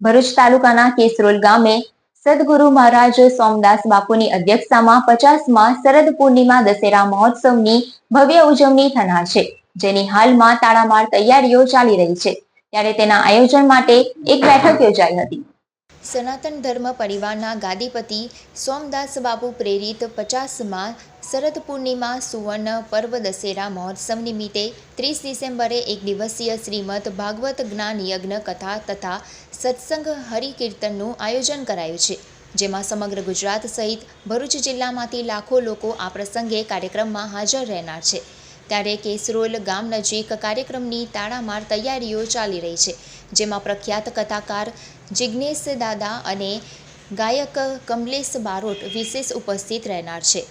ભરૂચ તાલુકાના કેસરોલ ગામે સદગુરુ મહારાજ સોમદાસ બાપુની અધ્યક્ષતામાં પચાસમાં શરદ પૂર્ણિમા દશેરા મહોત્સવની ભવ્ય ઉજવણી થનાર છે, જેની હાલમાં તાળામાર તૈયારીઓ ચાલી રહી છે. ત્યારે તેના આયોજન માટે એક બેઠક યોજાઈ હતી. સનાતન ધર્મ પરિવારના ગાદીપતિ સોમદાસ બાપુ પ્રેરિત પચાસમાં શરદ પૂર્ણિમા, સુવર્ણ પર્વ, દશેરા મહોત્સવ નિમિત્તે ત્રીસ ડિસેમ્બરે એક દિવસીય શ્રીમદ ભાગવત જ્ઞાન યજ્ઞ કથા તથા સત્સંગ હરિકીર્તનનું આયોજન કરાયું છે, જેમાં સમગ્ર ગુજરાત સહિત ભરૂચ જિલ્લામાંથી લાખો લોકો આ પ્રસંગે કાર્યક્રમમાં હાજર રહેનાર છે. ત્યારે કેસરોલ ગામ નજીક કાર્યક્રમની તાળામાર તૈયારીઓ ચાલી રહી છે, જેમાં પ્રખ્યાત કથાકાર જિજ્ઞેશ દાદા અને ગાયક કમલેશ બારોટ વિશેષ ઉપસ્થિત રહેનાર છે.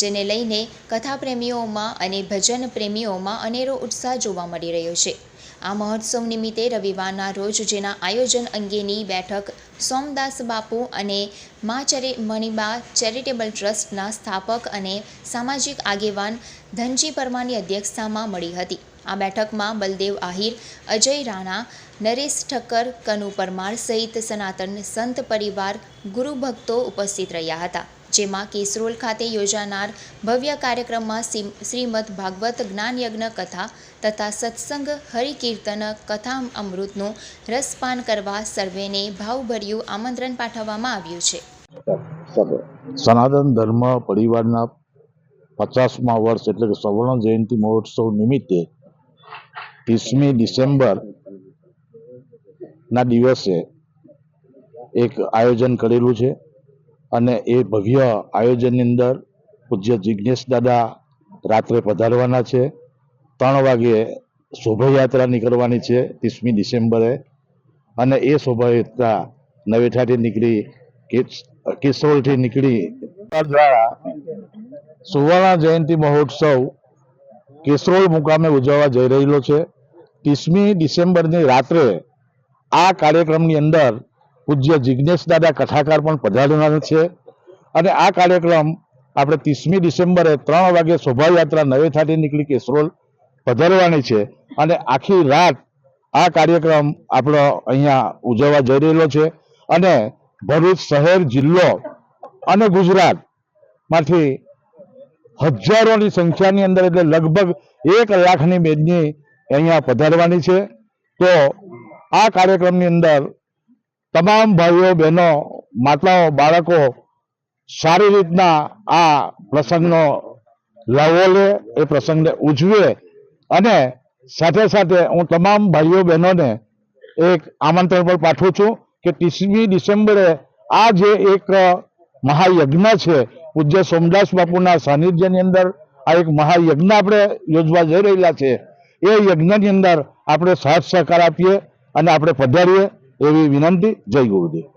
જેને લઈને કથાપ્રેમીઓમાં અને ભજન પ્રેમીઓમાં અનેરો ઉત્સાહ જોવા મળી રહ્યો છે. આ મહોત્સવ નિમિત્તે રવિવારના રોજ જેના આયોજન અંગેની બેઠક સોમદાસ બાપુ અને મા ચરે, મણિબા ચેરિટેબલ ટ્રસ્ટના સ્થાપક અને સામાજિક આગેવાન ધનજી પરમારની અધ્યક્ષતામાં મળી હતી. આ બેઠકમાં બલદેવ આહિર, અજય રાણા, નરેશ ઠક્કર, કનુ પરમાર સહિત સનાતન સંત પરિવાર ગુરુ ભક્તો ઉપસ્થિત રહ્યા હતા. જેમાં કેસરોલ ખાતે યોજાનાર ભવ્ય કાર્યક્રમમાં શ્રી- શ્રીમદ ભાગવત જ્ઞાનયજ્ઞ કથા તથા સત્સંગ હરિકીર્તન કથા અમૃતનું રસપાન કરવા સર્વેને ભાવભર્યું આમંત્રણ પાઠવવામાં આવ્યું છે. સનાતન ધર્મ પરિવારના પચાસમા વર્ષ એટલે કે સવર્ણ જયંતિ મહોત્સવ નિમિત્તે ત્રીસમી ડિસેમ્બર ના દિવસે એક આયોજન કરેલું છે. અને એ ભવ્ય આયોજનની અંદર પૂજ્ય જિજ્ઞેશ દાદા રાત્રે પધારવાના છે. ત્રણ વાગે શોભાયાત્રા નીકળવાની છે ત્રીસમી ડિસેમ્બરે. અને એ શોભાયાત્રા નવેઠાથી નીકળી કિશોરથી નીકળી દ્વારા સુવર્ણ જયંતિ મહોત્સવ કેસરોલ મુકામે ઉજવવા જઈ રહેલો છે. ત્રીસમી ડિસેમ્બરની રાત્રે આ કાર્યક્રમની અંદર પૂજ્ય જિજ્ઞેશ દાદા કથાકાર પણ પધારનાર છે. અને આ કાર્યક્રમ આપણે ત્રીસમી ડિસેમ્બરે ત્રણ વાગે શોભાયાત્રા નવેઠાથી નીકળી કેસરોલ પધારવાની છે. અને આખી રાત આ કાર્યક્રમ આપણો અહીંયા ઉજવવા જઈ રહેલો છે. અને ભરૂચ શહેર જિલ્લો અને ગુજરાતમાંથી હજારોની સંખ્યાની અંદર એટલે લગભગ એક લાખની બેદની અહીંયા પધારવાની છે. તો આ કાર્યક્રમની અંદર તમામ ભાઈઓ, બહેનો, માતાઓ, બાળકો સારી રીતના આ પ્રસંગનો લાવો લે, એ પ્રસંગને ઉજવે અને સાથે સાથે હું તમામ ભાઈઓ, બહેનોને એક આમંત્રણ પણ પાઠવું છું કે ત્રીસમી ડિસેમ્બરે આ જે એક મહાયજ્ઞ છે, પૂજ્ય સોમદાસ બાપુના સાનિધ્યની અંદર આ એક મહાયજ્ઞ આપણે યોજવા જઈ રહેલા છે. એ યજ્ઞની અંદર આપણે સાથ સહકાર આપીએ અને આપણે પધારીએ. એવી વિનંતી જય ગુરુદેવ